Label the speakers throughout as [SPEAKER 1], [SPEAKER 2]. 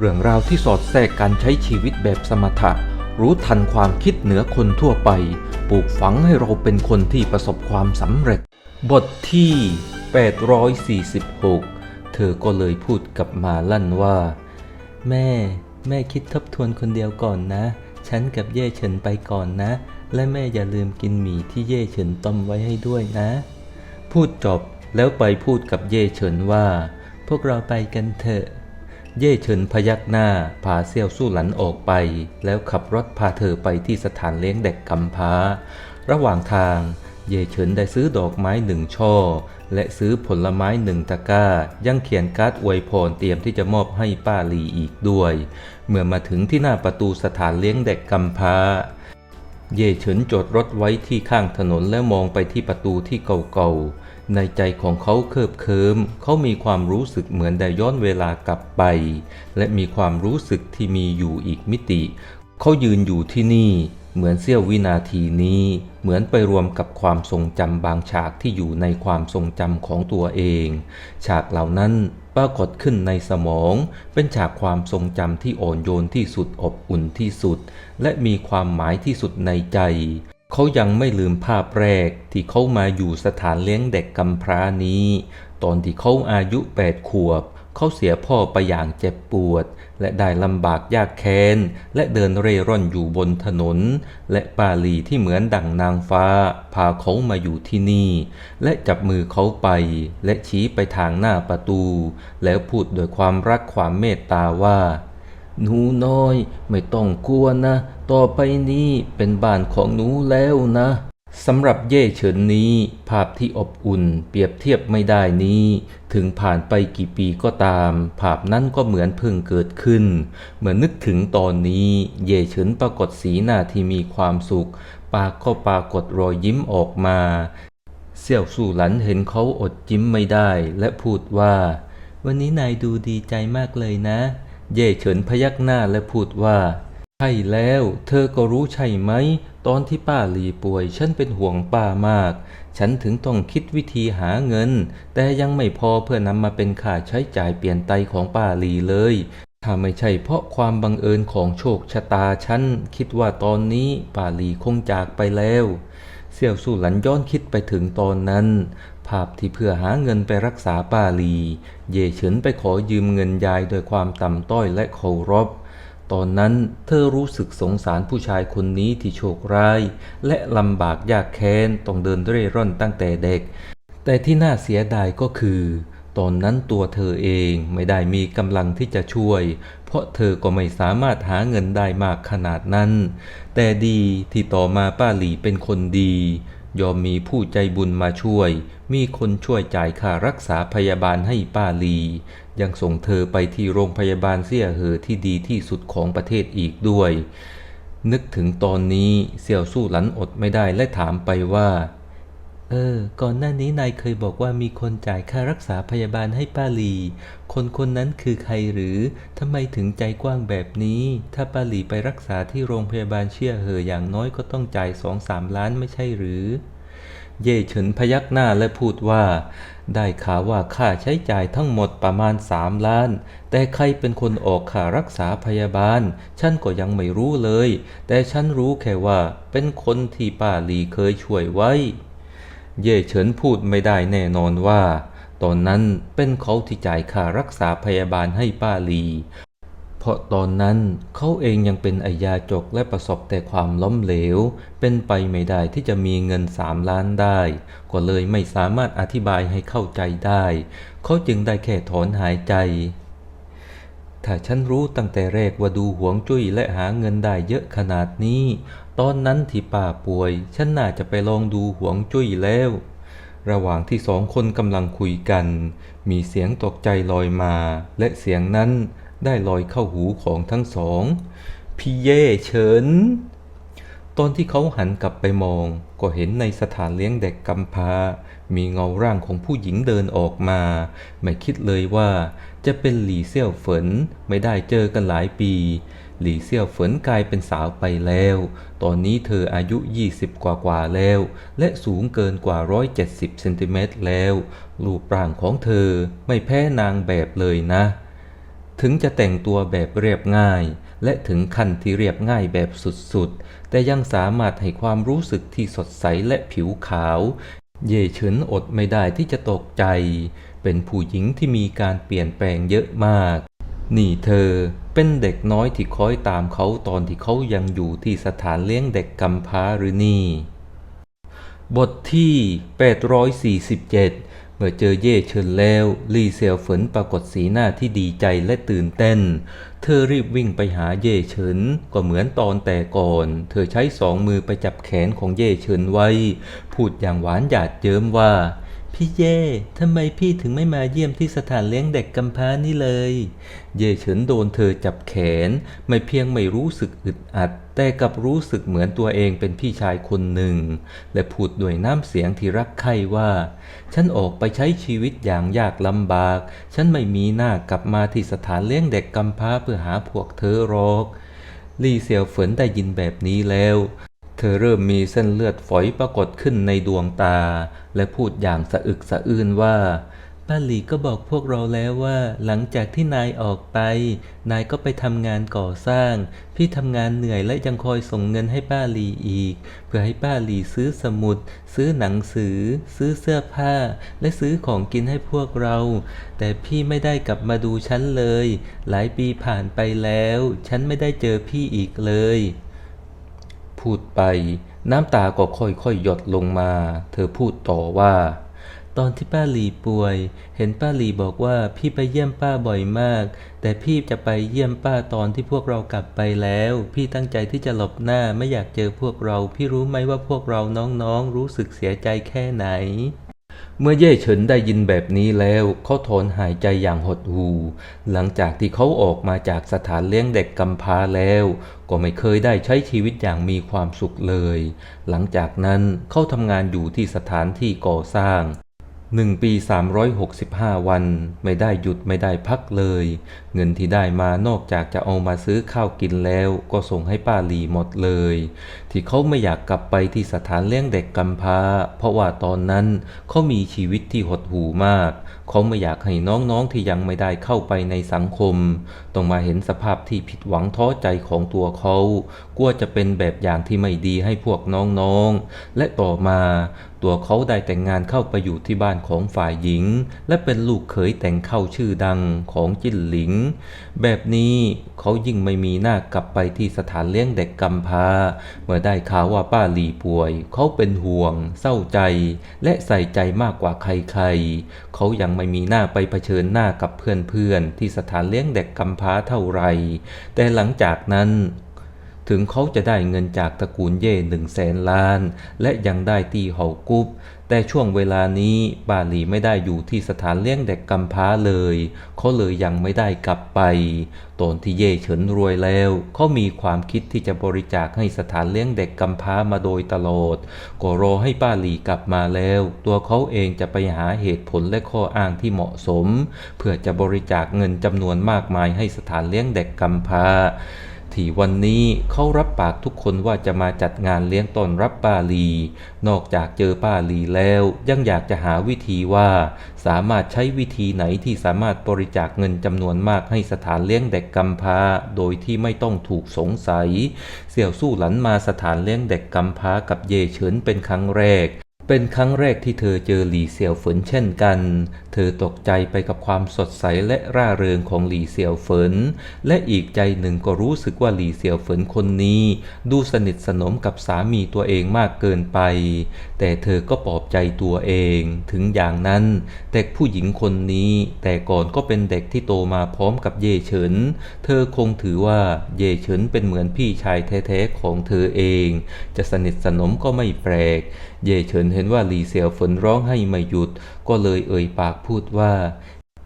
[SPEAKER 1] เรื่องราวที่สอดแทรกการใช้ชีวิตแบบสมถะ รู้ทันความคิดเหนือคนทั่วไป ปลูกฝังให้เราเป็นคนที่ประสบความสำเร็จ บทที่ 846 เธอก็เลยพูดกับมาลั่นว่า แม่ แม่คิดทบทวนคนเดียวก่อนนะ ฉันกับเย่เฉินไปก่อนนะ และแม่อย่าลืมกินหมี่ที่เย่เฉินต้มไว้ให้ด้วยนะ พูดจบแล้วไปพูดกับเย่เฉินว่า พวกเราไปกันเถอะ เย่เฉินพยักหน้าพาเซี่ยวสู้หลันออกไป แล้วขับรถพาเธอไปที่สถานเลี้ยงเด็กกำพร้า ระหว่างทาง เย่เฉินได้ซื้อดอกไม้หนึ่งช่อ และซื้อผลไม้หนึ่งตะกร้า ยังเขียนการ์ดอวยพรเตรียมที่จะมอบให้ป้าลีอีกด้วย เมื่อมาถึงที่หน้าประตูสถานเลี้ยงเด็กกำพร้าเย่เฉินจอดรถไว้ที่ข้างถนนและมองไปที่ประตูที่เก่าๆ ในใจของเขาเคิบเคิมเขามีความรู้สึกเหมือนได้ย้อนเวลากลับไป และมีความรู้สึกที่มีอยู่อีกมิติ เขายืนอยู่ที่นี่ เหมือนเสี้ยววินาทีนี้ เหมือนไปรวมกับความทรงจำบางฉากที่อยู่ในความทรงจำของตัวเอง ฉากเหล่านั้นปรากฏขึ้นในสมอง เป็นฉากความทรงจำที่อ่อนโยนที่สุดอบอุ่นที่สุด และมีความหมายที่สุดในใจ เขายังไม่ลืมภาพแรกที่เขามาอยู่สถานเลี้ยงเด็กกำพร้านี้ ตอนที่เขาอายุแปดขวบ เขาเสียพ่อไปอย่างเจ็บปวด และได้ลำบากยากแค้น และเดินเร่ร่อนอยู่บนถนน และปาลีที่เหมือนดั่งนางฟ้า พาเขามาอยู่ที่นี่ และจับมือเขาไป และชี้ไปทางหน้าประตู แล้วพูดโดยความรักความเมตตาว่าหนูน้อยไม่ต้องกลัวนะ ต่อไปนี้เป็นบ้านของหนูแล้วนะสำหรับเย่เฉินนี้ ภาพที่อบอุ่นเปรียบเทียบไม่ได้นี้ ถึงผ่านไปกี่ปีก็ตาม ภาพนั้นก็เหมือนเพิ่งเกิดขึ้นเมื่อนึกถึงตอนนี้ เย่เฉินปรากฏสีหน้าที่มีความสุข ปากก็ปรากฏรอยยิ้มออกมาเสี่ยวสู่หลันเห็นเขาอดยิ้มไม่ได้ และพูดว่า วันนี้นายดูดีใจมากเลยนะ เย่เฉินพยักหน้าและพูดว่า ใช่แล้ว เธอก็รู้ใช่ไหม ตอนที่ป้าหลีป่วย ฉันเป็นห่วงป้ามาก ฉันถึงต้องคิดวิธีหาเงิน แต่ยังไม่พอเพื่อนำมาเป็นค่าใช้จ่ายเปลี่ยนไตของป้าหลีเลย ถ้าไม่ใช่เพราะความบังเอิญของโชคชะตาฉัน คิดว่าตอนนี้ป้าหลีคงจากไปแล้ว เสี่ยวสู่หลันย้อนคิดไปถึงตอนนั้น ภาพที่เพื่อหาเงินไปรักษาป้าหลี เย่เฉินไปขอยืมเงินยายโดยความต่ำต้อยและเคารพ ตอนนั้นเธอรู้สึกสงสารผู้ชายคนนี้ที่โชคร้าย และลำบากยากแค้นต้องเดินเร่ร่อนตั้งแต่เด็ก แต่ที่น่าเสียดายก็คือ ตอนนั้นตัวเธอเองไม่ได้มีกำลังที่จะช่วย เพราะเธอก็ไม่สามารถหาเงินได้มากขนาดนั้น แต่ดีที่ต่อมาป้าหลีเป็นคนดียอมมีผู้ใจบุญมาช่วย มีคนช่วยจ่ายค่ารักษาพยาบาลให้ป้าลี ยังส่งเธอไปที่โรงพยาบาลเสี่ยเหอที่ดีที่สุดของประเทศอีกด้วย นึกถึงตอนนี้เสี่ยวสู้หลันอดไม่ได้และถามไปว่า เออ ก่อนหน้านี้นายเคยบอกว่ามีคนจ่ายค่ารักษาพยาบาลให้ป้าลี คนคนนั้นคือใครหรือทำไมถึงใจกว้างแบบนี้ ถ้าป้าลีไปรักษาที่โรงพยาบาลเชี่ยเหออย่างน้อยก็ต้องจ่ายสองสามล้านไม่ใช่หรือ เย่เฉินพยักหน้าและพูดว่า ได้ข่าวว่าค่าใช้จ่ายทั้งหมดประมาณสามล้าน แต่ใครเป็นคนออกค่ารักษาพยาบาล ฉันก็ยังไม่รู้เลย แต่ฉันรู้แค่ว่าเป็นคนที่ป้าลีเคยช่วยไว้ เย่เฉินพูดไม่ได้แน่นอนว่า ตอนนั้นเป็นเขาที่จ่ายค่ารักษาพยาบาลให้ป้าลี เพราะตอนนั้นเขาเองยังเป็นอายาจกและประสบแต่ความล้มเหลว เป็นไปไม่ได้ที่จะมีเงินสามล้านได้ ก็เลยไม่สามารถอธิบายให้เข้าใจได้ เขาจึงได้แค่ถอนหายใจ ถ้าฉันรู้ตั้งแต่แรกว่าดูหวงจุ้ยและหาเงินได้เยอะขนาดนี้ ตอนนั้นที่ป้าป่วย ฉันน่าจะไปลองดูหวงจุ้ยแล้ว ระหว่างที่สองคนกำลังคุยกัน มีเสียงตกใจลอยมา และเสียงนั้น ได้ลอยเข้าหูของทั้งสอง พี่เย่เฉิน ตอนที่เขาหันกลับไปมอง ก็เห็นในสถานเลี้ยงเด็กกำพร้า มีเงาร่างของผู้หญิงเดินออกมา ไม่คิดเลยว่าจะเป็นหลี่เซี่ยวเฝนไม่ได้เจอกันหลายปี หลี่เซี่ยวเฝนกลายเป็นสาวไปแล้ว ตอนนี้เธออายุ 20 กว่ากว่าแล้ว และสูงเกินกว่า 170เซนติเมตรแล้ว รูปร่างของเธอไม่แพ้นางแบบเลยนะ ถึงจะแต่งตัวแบบเรียบง่าย และถึงขั้นที่เรียบง่ายแบบสุดๆ แต่ยังสามารถให้ความรู้สึกที่สดใสและผิวขาว เย่เฉินอดไม่ได้ที่จะตกใจ เป็นผู้หญิงที่มีการเปลี่ยนแปลงเยอะมาก นี่เธอเป็นเด็กน้อยที่คอยตามเขาตอนที่เขายังอยู่ที่สถานเลี้ยงเด็กกำพร้าหรือนี่ บทที่ 847 เมื่อเจอเย่เฉินแล้ว ลี่เซียวเฟินปรากฏสีหน้าที่ดีใจและตื่นเต้น เธอรีบวิ่งไปหาเย่เฉินก็เหมือนตอนแต่ก่อน เธอใช้สองมือไปจับแขนของเย่เฉินไว้ พูดอย่างหวานหยาดเยิ้มว่า พี่เย่ ทำไมพี่ถึงไม่มาเยี่ยมที่สถานเลี้ยงเด็กกำพร้านี่เลย เย่เฉินโดนเธอจับแขน ไม่เพียงไม่รู้สึกอึดอัด แต่กลับรู้สึกเหมือนตัวเองเป็นพี่ชายคนหนึ่ง และพูดด้วยน้ำเสียงที่รักใคร่ว่า ฉันออกไปใช้ชีวิตอย่างยากลำบาก ฉันไม่มีหน้ากลับมาที่สถานเลี้ยงเด็กกำพร้าเพื่อหาพวกเธอหรอก ลี่เซียวเฟินได้ยินแบบนี้แล้วเธอเริ่มมีเส้นเลือดฝอยปรากฏขึ้นในดวงตา และพูดอย่างสะอึกสะอื้นว่า ป้าหลีก็บอกพวกเราแล้วว่าหลังจากที่นายออกไป นายก็ไปทำงานก่อสร้าง พี่ทำงานเหนื่อยและยังคอยส่งเงินให้ป้าหลีอีก เพื่อให้ป้าหลีซื้อสมุด ซื้อหนังสือ ซื้อเสื้อผ้า และซื้อของกินให้พวกเรา แต่พี่ไม่ได้กลับมาดูฉันเลย หลายปีผ่านไปแล้ว ฉันไม่ได้เจอพี่อีกเลย พูดไป น้ำตาก็ค่อยๆหยดลงมา เธอพูดต่อว่า ตอนที่ป้าหลีป่วย เห็นป้าหลีบอกว่าพี่ไปเยี่ยมป้าบ่อยมาก แต่พี่จะไปเยี่ยมป้าตอนที่พวกเรากลับไปแล้ว พี่ตั้งใจที่จะหลบหน้าไม่อยากเจอพวกเรา พี่รู้ไหมว่าพวกเราน้องๆ รู้สึกเสียใจแค่ไหน เมื่อเย่เฉินได้ยินแบบนี้แล้วเขาถอนหายใจอย่างหดหู่หลังจากที่เขาออกมาจากสถานเลี้ยงเด็กกำพร้าแล้ว ก็ไม่เคยได้ใช้ชีวิตอย่างมีความสุขเลย หลังจากนั้นเขาทำงานอยู่ที่สถานที่ก่อสร้าง หนึ่งปี 365 วันไม่ได้หยุดไม่ได้พักเลย เงินที่ได้มานอกจากจะเอามาซื้อข้าวกินแล้วก็ส่งให้ป้าลีหมดเลย ที่เขาไม่อยากกลับไปที่สถานเลี้ยงเด็กกำพร้า เพราะว่าตอนนั้นเขามีชีวิตที่หดหู่มาก เขาไม่อยากให้น้องๆที่ยังไม่ได้เข้าไปในสังคม ต้องมาเห็นสภาพที่ผิดหวังท้อใจของตัวเขากลัวจะเป็นแบบอย่างที่ไม่ดีให้พวกน้องๆ และต่อมาตัวเขาได้แต่งงานเข้าไปอยู่ที่บ้านของฝ่ายหญิง และเป็นลูกเขยแต่งเข้าชื่อดังของจิ้นหลิง แบบนี้เขายิ่งไม่มีหน้ากลับไปที่สถานเลี้ยงเด็กกำพร้า เมื่อได้ข่าวว่าป้าหลีป่วย เขาเป็นห่วง เศร้าใจ และใส่ใจมากกว่าใครๆ เขายังไม่มีหน้าไปเผชิญหน้ากับเพื่อนๆที่สถานเลี้ยงเด็กกำพร้าเท่าไหร่แต่หลังจากนั้น ถึงเขาจะได้เงินจากตระกูลเย่หนึ่งแสนล้าน และยังได้ตีเห่ากุ๊บแต่ช่วงเวลานี้ป้าหลีไม่ได้อยู่ที่สถานเลี้ยงเด็กกำพร้าเลย เขาเลยยังไม่ได้กลับไป ตอนที่เย่เฉินรวยแล้ว เขามีความคิดที่จะบริจาคให้สถานเลี้ยงเด็กกำพร้ามาโดยตลอด ก็รอให้ป้าหลีกลับมาแล้ว ตัวเขาเองจะไปหาเหตุผลและข้ออ้างที่เหมาะสม เพื่อจะบริจาคเงินจำนวนมากมายให้สถานเลี้ยงเด็กกำพร้า ที่วันนี้เขารับปากทุกคนว่าจะมาจัดงานเลี้ยงต้อนรับป้าลี นอกจากเจอป้าลีแล้ว ยังอยากจะหาวิธีว่า สามารถใช้วิธีไหนที่สามารถบริจาคเงินจำนวนมากให้สถานเลี้ยงเด็กกำพร้า โดยที่ไม่ต้องถูกสงสัย เสี่ยวสู้หลันมาสถานเลี้ยงเด็กกำพร้ากับเย่เฉินเป็นครั้งแรก เป็นครั้งแรกที่เธอเจอหลี่เสี่ยวเฟินเช่นกัน เธอตกใจไปกับความสดใสและร่าเริงของหลี่เสี่ยวเฟินและอีกใจหนึ่งก็รู้สึกว่าหลี่เสี่ยวเฟินคนนี้ ดูสนิทสนมกับสามีตัวเองมากเกินไป แต่เธอก็ปลอบใจตัวเอง ถึงอย่างนั้นเด็กผู้หญิงคนนี้ แต่ก่อนก็เป็นเด็กที่โตมาพร้อมกับเย่เฉิน เธอคงถือว่าเย่เฉินเป็นเหมือนพี่ชายแท้ๆของเธอเอง จะสนิทสนมก็ไม่แปลก เย่เฉินเห็นว่าหลีเสี่ยวเฟินร้องให้ไม่หยุด ก็เลยเอ่ยปากพูดว่า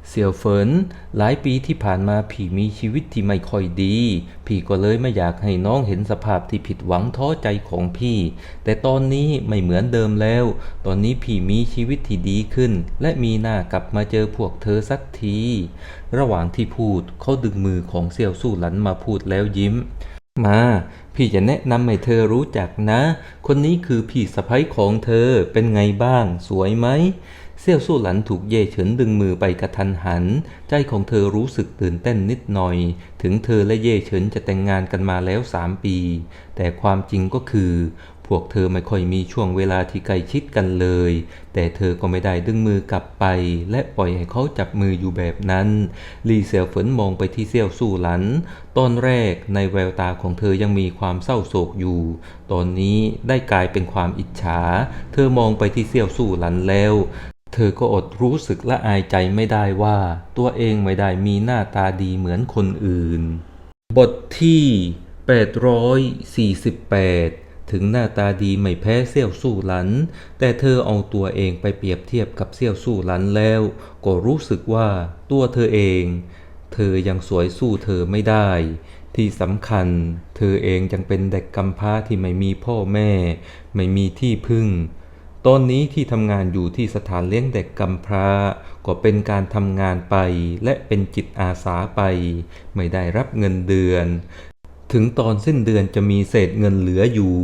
[SPEAKER 1] เสี่ยวเฟินหลายปีที่ผ่านมาพี่มีชีวิตที่ไม่ค่อยดี พี่ก็เลยไม่อยากให้น้องเห็นสภาพที่ผิดหวังท้อใจของพี่ แต่ตอนนี้ไม่เหมือนเดิมแล้ว ตอนนี้พี่มีชีวิตที่ดีขึ้น และมีหน้ากลับมาเจอพวกเธอสักที ระหว่างที่พูดเขาดึงมือของเสี่ยวสู้หลันมาพูดแล้วยิ้ม มา พี่จะแนะนำให้เธอรู้จักนะ คนนี้คือพี่สะพ้ยของเธอเป็นไงบ้าง สวยไหม เซี่ยวสู้หลันถูกเย่เฉินดึงมือไปกระทันหัน ใจของเธอรู้สึกตื่นเต้นนิดหน่อย ถึงเธอและเย่เฉินจะแต่งงานกันมาแล้วสามปี แต่ความจริงก็คือ พวกเธอไม่ค่อยมีช่วงเวลาที่ใกล้ชิดกันเลย แต่เธอก็ไม่ได้ดึงมือกลับไป และปล่อยให้เขาจับมืออยู่แบบนั้น ลีเซียวเฟินมองไปที่เซี่ยวสู้หลัน ตอนแรกในแววตาของเธอยังมีความเศร้าโศกอยู่ ตอนนี้ได้กลายเป็นความอิจฉา เธอมองไปที่เซี่ยวสู้หลันแล้วเธอก็อดรู้สึกละอายใจไม่ได้ว่า ตัวเองไม่ได้มีหน้าตาดีเหมือนคนอื่น บทที่ 848 ถึงหน้าตาดีไม่แพ้เซี่ยวสู้หลัน แต่เธอเอาตัวเองไปเปรียบเทียบกับเซี่ยวสู้หลันแล้ว ก็รู้สึกว่าตัวเธอเอง เธอยังสวยสู้เธอไม่ได้ ที่สำคัญ เธอเองยังเป็นเด็กกำพร้าที่ไม่มีพ่อแม่ ไม่มีที่พึ่งตอนนี้ที่ทำงานอยู่ที่สถานเลี้ยงเด็กกำพร้า ก็เป็นการทำงานไปและเป็นจิตอาสาไป ไม่ได้รับเงินเดือน ถึงตอนสิ้นเดือนจะมีเศษเงินเหลืออยู่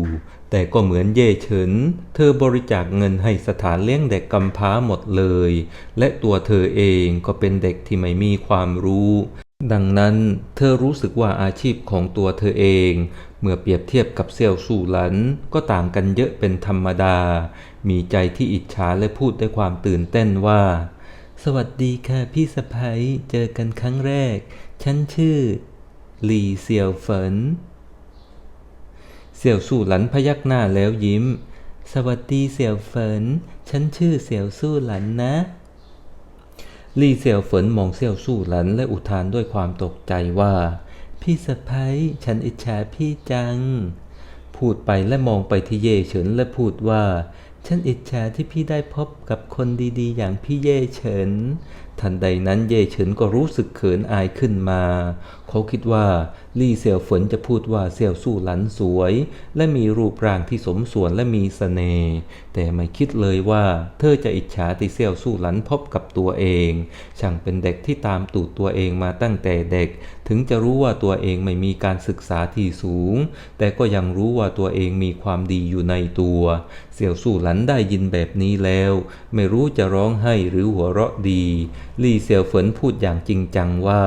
[SPEAKER 1] แต่ก็เหมือนเย่เฉิน เธอบริจาคเงินให้สถานเลี้ยงเด็กกำพร้าหมดเลย และตัวเธอเองก็เป็นเด็กที่ไม่มีความรู้ ดังนั้นเธอรู้สึกว่าอาชีพของตัวเธอเอง เมื่อเปรียบเทียบกับเซี่ยวสู่หลันก็ต่างกันเยอะเป็นธรรมดา มีใจที่อิจฉาและพูดด้วยความตื่นเต้นว่า สวัสดีค่ะพี่สะพ้ยเจอกันครั้งแรก ฉันชื่อ หลี่เสี่ยวเฟินเสี่ยวสู่หลันพยักหน้าแล้วยิ้ม สวัสดีเสี่ยวเฟินฉันชื่อเสี่ยวสู่หลันนะลี่เสี่ยวเฟินมองเสี่ยวสู่หลันและอุทานด้วยความตกใจว่า พี่สะพ้ยฉันอิจฉาพี่จัง พูดไปและมองไปที่เย่เฉินและพูดว่า ฉันอิจฉาที่พี่ได้พบกับคนดีๆ อย่างพี่เย่เฉิน ทันใดนั้นเย่เฉินก็รู้สึกเขินอายขึ้นมา เขาคิดว่าลี่เสี่ยวเฟินจะพูดว่าเสี่ยวสู่หลันสวย และมีรูปร่างที่สมส่วนและมีสเสน่ห์แต่ไม่คิดเลยว่า เธอจะอิจฉาที่เสี่ยวสู่หลันพบกับตัวเอง ช่างเป็นเด็กที่ตามตูดตัวเองมาตั้งแต่เด็ก ถึงจะรู้ว่าตัวเองไม่มีการศึกษาที่สูง แต่ก็ยังรู้ว่าตัวเองมีความดีอยู่ในตัว เสี่ยวสู่หลันได้ยินแบบนี้แล้ว ไม่รู้จะร้องไห้หรือหัวเราะดี ลี่เสี่ยวเฟินพูดอย่างจริงจังว่า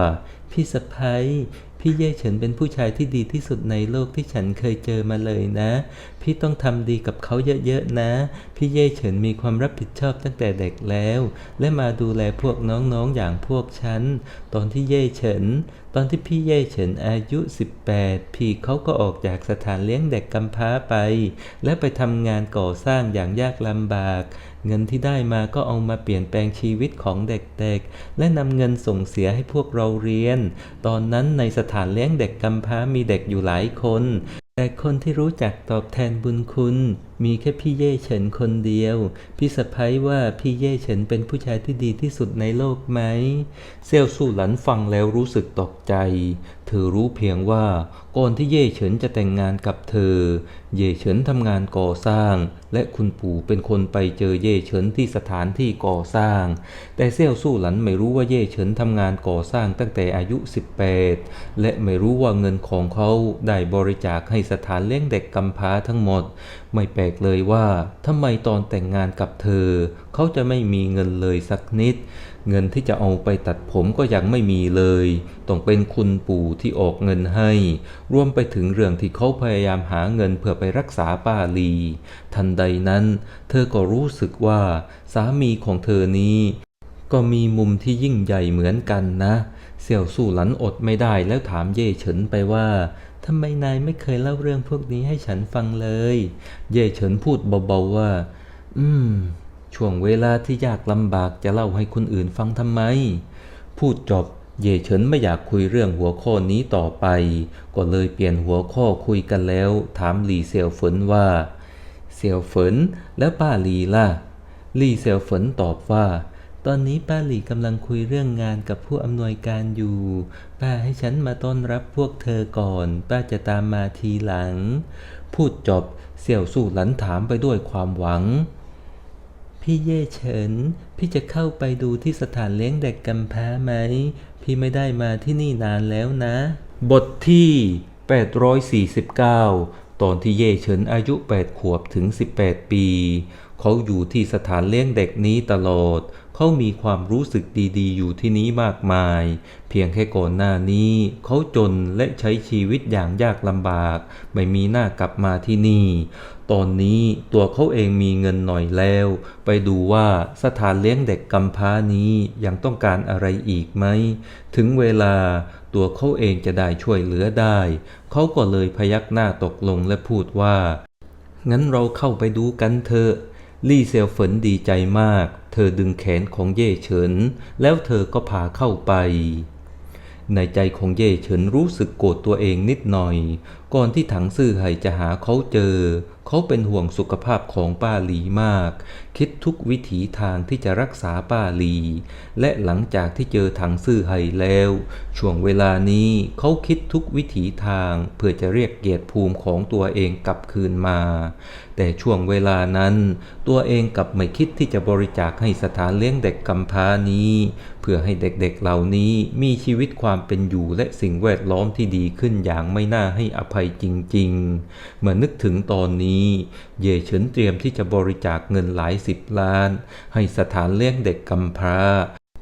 [SPEAKER 1] พี่สะพ้ยพี่เย่เฉินเป็นผู้ชายที่ดีที่สุดในโลกที่ฉันเคยเจอมาเลยนะ พี่ต้องทำดีกับเขาเยอะๆนะ พี่เย่เฉินมีความรับผิดชอบตั้งแต่เด็กแล้ว และมาดูแลพวกน้องๆอย่างพวกฉัน ตอนที่เย่เฉิน ตอนที่พี่เย่เฉินอายุ 18 พี่เขาก็ออกจากสถานเลี้ยงเด็กกำพร้าไป และไปทำงานก่อสร้างอย่างยากลำบาก เงินที่ได้มาก็เอามาเปลี่ยนแปลงชีวิตของเด็กๆ และนำเงินส่งเสียให้พวกเราเรียน ตอนนั้นในสถานเลี้ยงเด็กกำพร้ามีเด็กอยู่หลายคน แต่คนที่รู้จักตอบแทนบุญคุณ มีแค่พี่เย่เฉินคนเดียว พี่สะพ้ยว่าพี่เย่เฉินเป็นผู้ชายที่ดีที่สุดในโลกไหม เซี่ยวสู่หลันฟังแล้วรู้สึกตกใจ เธอรู้เพียงว่าก่อนที่เย่เฉินจะแต่งงานกับเธอ เย่เฉินทำงานก่อสร้าง และคุณปู่เป็นคนไปเจอเย่เฉินที่สถานที่ก่อสร้าง แต่เซี่ยวสู่หลันไม่รู้ว่าเย่เฉินทำงานก่อสร้างตั้งแต่อายุ 18 และไม่รู้ว่าเงินของเขาได้บริจาคให้สถานเลี้ยงเด็กกำพร้าทั้งหมด ไม่แปลกเลยว่าทำไมตอนแต่งงานกับเธอ เขาจะไม่มีเงินเลยสักนิด เงินที่จะเอาไปตัดผมก็ยังไม่มีเลย ต้องเป็นคุณปู่ที่ออกเงินให้ รวมไปถึงเรื่องที่เขาพยายามหาเงินเพื่อไปรักษาป้าลี ทันใดนั้น เธอก็รู้สึกว่าสามีของเธอนี้ ก็มีมุมที่ยิ่งใหญ่เหมือนกันนะ เสี่ยวสู่หลันอดไม่ได้แล้วถามเย่เฉินไปว่า ทำไมนายไม่เคยเล่าเรื่องพวกนี้ให้ฉันฟังเลย เย่เฉินพูดเบาๆว่า อืม ช่วงเวลาที่ยากลำบากจะเล่าให้คนอื่นฟังทำไม พูดจบ เย่เฉินไม่อยากคุยเรื่องหัวข้อนี้ต่อไป ก็เลยเปลี่ยนหัวข้อคุยกันแล้ว ถามหลี่เซียวเฟินว่า เซียวเฟินแล้วป้าหลีล่ะ ลี่เซียวเฟินตอบว่า ตอนนี้ป้าหลี่กำลังคุยเรื่องงานกับผู้อำนวยการอยู่ ป้าให้ฉันมาต้อนรับพวกเธอก่อน ป้าจะตามมาทีหลัง พูดจบเสี่ยวสู่หลันถามไปด้วยความหวัง พี่เย่เฉิน พี่จะเข้าไปดูที่สถานเลี้ยงเด็กกำพร้าไหม พี่ไม่ได้มาที่นี่นานแล้วนะ บทที่ 849 ตอนที่เย่เฉินอายุ 8 ขวบถึง 18 ปี เขาอยู่ที่สถานเลี้ยงเด็กนี้ตลอด เขามีความรู้สึกดีๆ อยู่ที่นี้มากมาย เพียงแค่ก่อนหน้านี้ เขาจนและใช้ชีวิตอย่างยากลำบาก ไม่มีหน้ากลับมาที่นี่ ตอนนี้ตัวเขาเองมีเงินหน่อยแล้ว ไปดูว่าสถานเลี้ยงเด็กกำพร้านี้ยังต้องการอะไรอีกไหม ถึงเวลาตัวเขาเองจะได้ช่วยเหลือได้ เขาก็เลยพยักหน้าตกลงและพูดว่า งั้นเราเข้าไปดูกันเถอะ ลี่เซียวเฟินดีใจมาก เธอดึงแขนของเย่เฉิน แล้วเธอก็พาเข้าไป ในใจของเย่เฉินรู้สึกโกรธตัวเองนิดหน่อย ก่อนที่ถังซื่อไห่จะหาเขาเจอ เขาเป็นห่วงสุขภาพของป้าหลีมาก คิดทุกวิถีทางที่จะรักษาป้าหลี และหลังจากที่เจอถังซื่อไห่แล้ว ช่วงเวลานี้เขาคิดทุกวิถีทางเพื่อจะเรียกเกียรติภูมิของตัวเองกลับคืนมา แต่ช่วงเวลานั้น ตัวเองกลับไม่คิดที่จะบริจาคให้สถานเลี้ยงเด็กกำพร้านี้ เพื่อให้เด็กๆเหล่านี้มีชีวิตความเป็นอยู่และสิ่งแวดล้อมที่ดีขึ้นอย่างไม่น่าให้อภัยจริงๆ เมื่อนึกถึงตอนนี้ เย่เฉินเตรียมที่จะบริจาคเงินหลายสิบล้าน ให้สถานเลี้ยงเด็กกำพร้า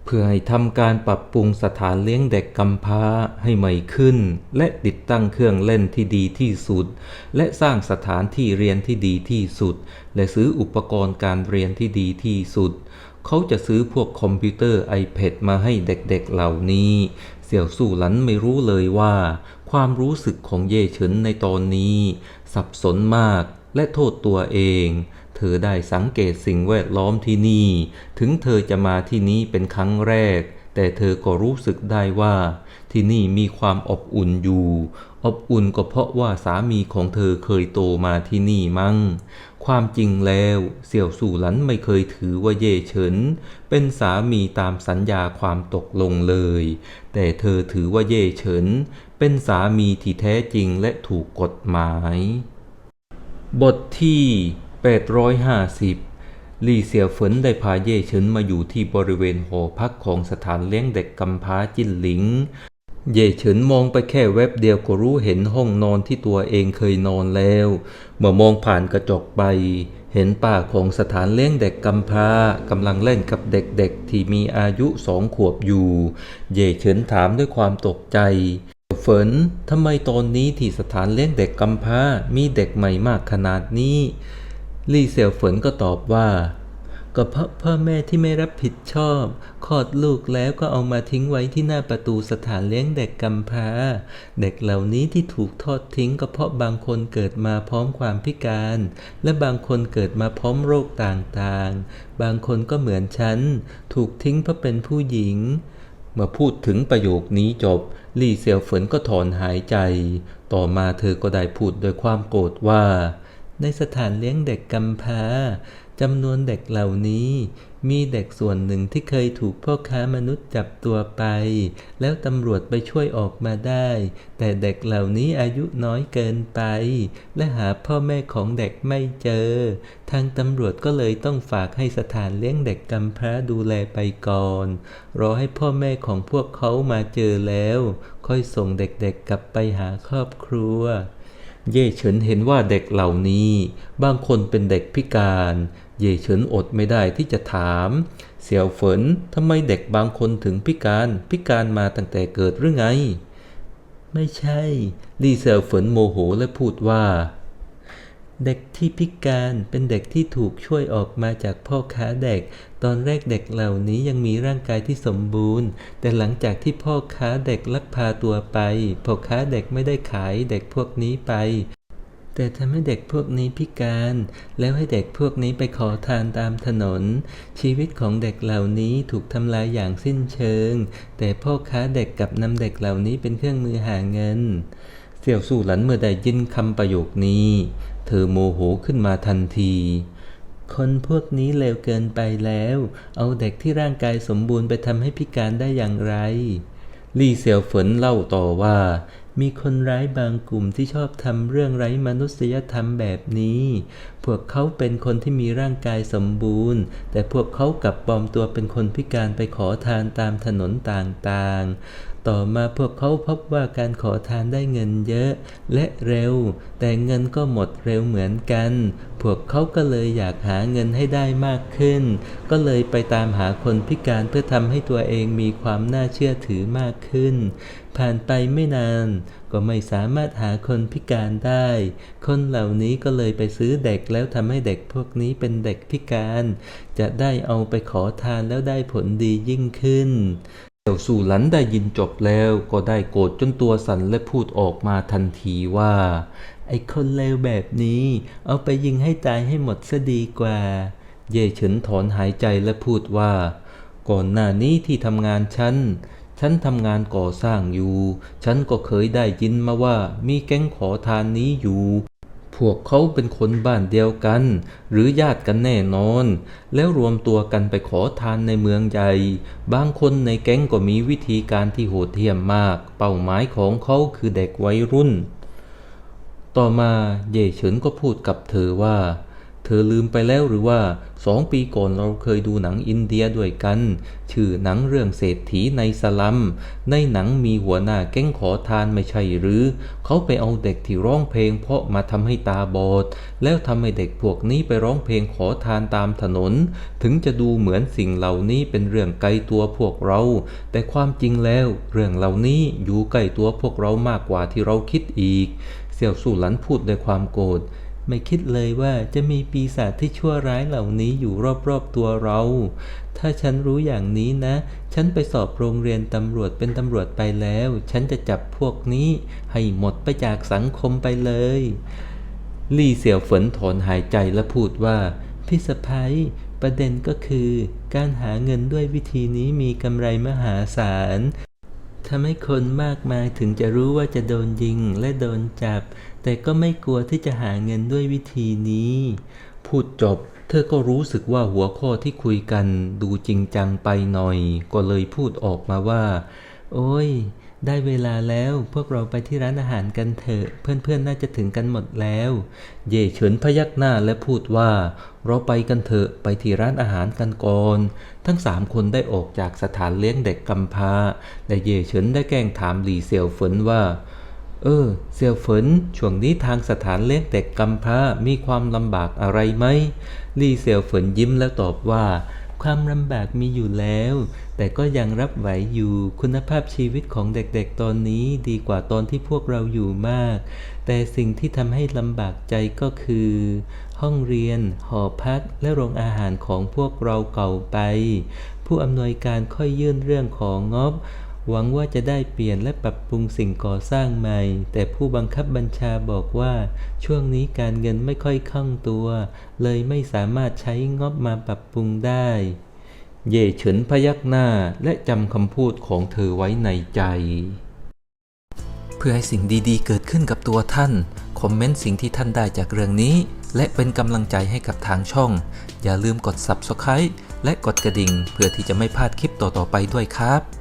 [SPEAKER 1] เพื่อให้ทำการปรับปรุงสถานเลี้ยงเด็กกำพร้าให้ใหม่ขึ้น และติดตั้งเครื่องเล่นที่ดีที่สุด และสร้างสถานที่เรียนที่ดีที่สุด และซื้ออุปกรณ์การเรียนที่ดีที่สุดเขาจะซื้อพวกคอมพิวเตอร์ iPad มาให้เด็กๆเหล่านี้ เสี่ยวสู่หลันไม่รู้เลยว่า ความรู้สึกของเย่เฉินในตอนนี้ สับสนมากและโทษตัวเอง เธอได้สังเกตสิ่งแวดล้อมที่นี่ ถึงเธอจะมาที่นี้เป็นครั้งแรก แต่เธอก็รู้สึกได้ว่า ที่นี่มีความอบอุ่นอยู่ อบอุ่นก็เพราะว่าสามีของเธอเคยโตมาที่นี่มั้ง ความจริงแล้วเสี่ยวสู่หลันไม่เคยถือว่าเย่เฉิน เป็นสามีตามสัญญาความตกลงเลย แต่เธอถือว่าเย่เฉิน เป็นสามีที่แท้จริงและถูกกฎหมาย บทที่ 850 ลี่เสี่ยวเฟินได้พาเย่เฉินมาอยู่ที่บริเวณหอพักของสถานเลี้ยงเด็กกำพร้าจินหลิง เย่เฉินมองไปแค่แวบเดียวก็รู้เห็นห้องนอนที่ตัวเองเคยนอนแล้ว เมื่อมองผ่านกระจกไปเห็นป้าของสถานเลี้ยงเด็กกำพร้ากำลังเล่นกับเด็กๆ ที่มีอายุสองขวบอยู่ เย่เฉินถามด้วยความตกใจ เฟินทำไมตอนนี้ที่สถานเลี้ยงเด็กกำพร้ามีเด็กใหม่มากขนาดนี้ลี่เซียวเฟินก็ตอบว่า ก็เพราะพ่อแม่ที่ไม่รับผิดชอบคลอดลูกแล้วก็เอามาทิ้งไว้ที่หน้าประตูสถานเลี้ยงเด็กกำพร้า เด็กเหล่านี้ที่ถูกทอดทิ้งก็เพราะบางคนเกิดมาพร้อมความพิการ และบางคนเกิดมาพร้อมโรคต่างๆ บางคนก็เหมือนฉัน ถูกทิ้งเพราะเป็นผู้หญิง มื่อพูดถึงประโยคนี้จบลี่เซียวเฟินก็ถอนหายใจ ต่อมาเธอก็ได้พูดด้วยความโกรธว่า ในสถานเลี้ยงเด็กกำพร้า จำนวนเด็กเหล่านี้ มีเด็กส่วนหนึ่งที่เคยถูกพ่อค้ามนุษย์จับตัวไป แล้วตำรวจไปช่วยออกมาได้ แต่เด็กเหล่านี้อายุน้อยเกินไป และหาพ่อแม่ของเด็กไม่เจอ ทางตำรวจก็เลยต้องฝากให้สถานเลี้ยงเด็กกำพร้าดูแลไปก่อน รอให้พ่อแม่ของพวกเขามาเจอแล้ว ค่อยส่งเด็กๆกลับไปหาครอบครัวเย่เฉินเห็นว่าเด็กเหล่านี้ บางคนเป็นเด็กพิการ เย่เฉินอดไม่ได้ที่จะถาม เสี่ยวเฟินทำไมเด็กบางคนถึงพิการพิการมาตั้งแต่เกิดหรือไง ไม่ใช่ ลี่เสี่ยวเฟินโมโหและพูดว่า เด็กที่พิการเป็นเด็กที่ถูกช่วยออกมาจากพ่อค้าเด็ก ตอนแรกเด็กเหล่านี้ยังมีร่างกายที่สมบูรณ์ แต่หลังจากที่พ่อค้าเด็กลักพาตัวไปพ่อค้าเด็กไม่ได้ขายเด็กพวกนี้ไป แต่ทำให้เด็กพวกนี้พิการ แล้วให้เด็กพวกนี้ไปขอทานตามถนน ชีวิตของเด็กเหล่านี้ถูกทำลายอย่างสิ้นเชิง แต่พ่อค้าเด็กกับนำเด็กเหล่านี้เป็นเครื่องมือหาเงิน เสี่ยวสู่หลันเมื่อได้ยินคำประโยคนี้ เธอโมโหขึ้นมาทันทีคนพวกนี้เลวเกินไปแล้ว เอาเด็กที่ร่างกายสมบูรณ์ไปทำให้พิการได้อย่างไร ลี่เซียวเฟินเล่าต่อว่า มีคนร้ายบางกลุ่มที่ชอบทำเรื่องไร้มนุษยธรรมแบบนี้พวกเขาเป็นคนที่มีร่างกายสมบูรณ์ แต่พวกเขากลับปลอมตัวเป็นคนพิการไปขอทานตามถนนต่างๆ ต่อมาพวกเขาพบว่าการขอทานได้เงินเยอะ และเร็ว แต่เงินก็หมดเร็วเหมือนกัน พวกเขาก็เลยอยากหาเงินให้ได้มากขึ้น ก็เลยไปตามหาคนพิการเพื่อทำให้ตัวเองมีความน่าเชื่อถือมากขึ้น ผ่านไปไม่นาน ก็ไม่สามารถหาคนพิการได้ คนเหล่านี้ก็เลยไปซื้อเด็กแล้วทำให้เด็กพวกนี้เป็นเด็กพิการ จะได้เอาไปขอทานแล้วได้ผลดียิ่งขึ้นเสี่สู่หลันได้ยินจบแล้วก็ได้โกรธจนตัวสั่นและพูดออกมาทันทีว่า ไอ้คนเลวแบบนี้ เอาไปยิงให้ตายให้หมดซะดีกว่า เย่เฉินถอนหายใจและพูดว่า ก่อนหน้านี้ที่ทำงานฉัน ฉันทำงานก่อสร้างอยู่ ฉันก็เคยได้ยินมาว่ามีแก๊งขอทานนี้อยู่ พวกเขาเป็นคนบ้านเดียวกัน หรือญาติกันแน่นอน แล้วรวมตัวกันไปขอทานในเมืองใหญ่ บางคนในแก๊งก็มีวิธีการที่โหดเหี้ยมมาก เป้าหมายของเขาคือเด็กวัยรุ่น ต่อมาเย่เฉินก็พูดกับเธอว่า ธอลืมไปแล้วหรือว่าสองปีก่อนเราเคยดูหนังอินเดียด้วยกัน ชื่อหนังเรื่องเศรษฐีในสลัม ในหนังมีหัวหน้าแก๊งขอทานไม่ใช่หรือ เขาไปเอาเด็กที่ร้องเพลงเพราะมาทำให้ตาบอด แล้วทำให้เด็กพวกนี้ไปร้องเพลงขอทานตามถนน ถึงจะดูเหมือนสิ่งเหล่านี้เป็นเรื่องไกลตัวพวกเรา แต่ความจริงแล้ว เรื่องเหล่านี้อยู่ใกล้ตัวพวกเรามากกว่าที่เราคิดอีก เสี่ยวสู่หลันพูดด้วยความโกรธ ไม่คิดเลยว่าจะมีปีศาจที่ชั่วร้ายเหล่านี้อยู่รอบๆตัวเรา ถ้าฉันรู้อย่างนี้นะ ฉันไปสอบโรงเรียนตำรวจเป็นตำรวจไปแล้ว ฉันจะจับพวกนี้ ให้หมดไปจากสังคมไปเลย ลี่เสี่ยวฝนถอนหายใจและพูดว่า พี่สะพ้ยประเด็นก็คือ การหาเงินด้วยวิธีนี้มีกำไรมหาศาล ทำให้คนมากมายถึงจะรู้ว่าจะโดนยิงและโดนจับ แต่ก็ไม่กลัวที่จะหาเงินด้วยวิธีนี้ พูดจบ เธอก็รู้สึกว่าหัวข้อที่คุยกันดูจริงจังไปหน่อย ก็เลยพูดออกมาว่า โอ้ย ได้เวลาแล้วพวกเราไปที่ร้านอาหารกันเถอะ เพื่อนๆน่าจะถึงกันหมดแล้ว เย่เฉินพยักหน้าและพูดว่า เราไปกันเถอะไปที่ร้านอาหารกันก่อน ทั้งสามคนได้ออกจากสถานเลี้ยงเด็กกำพร้าและเย่เฉินได้แกล้งถามหลี่เสี่ยวเฟินว่าเออเสี่ยวเฟินช่วงนี้ทางสถานเลี้ยงเด็กกำพร้ามีความลำบากอะไรไหมลี่เสี่ยวเฟินยิ้มแล้วตอบว่า ความลำบากมีอยู่แล้ว แต่ก็ยังรับไหวอยู่ คุณภาพชีวิตของเด็กๆตอนนี้ดีกว่าตอนที่พวกเราอยู่มาก แต่สิ่งที่ทำให้ลำบากใจก็คือ ห้องเรียน หอพัก และโรงอาหารของพวกเราเก่าไป ผู้อำนวยการค่อยยื่นเรื่องของงบ หวังว่าจะได้เปลี่ยนและปรับปรุงสิ่งก่อสร้างใหม่ แต่ผู้บังคับบัญชาบอกว่า ช่วงนี้การเงินไม่ค่อยคล่องตัว เลยไม่สามารถใช้งบมาปรับปรุงได้ เย่เฉินพยักหน้าและจำคำพูดของเธอไว้ในใจ เพื่อให้สิ่งดีๆ เกิดขึ้นกับตัวท่าน คอมเมนต์สิ่งที่ท่านได้จากเรื่องนี้ และเป็นกำลังใจให้กับทางช่อง อย่าลืมกด Subscribe และกดกระดิ่ง เพื่อที่จะไม่พลาดคลิปต่อๆไปด้วยครับ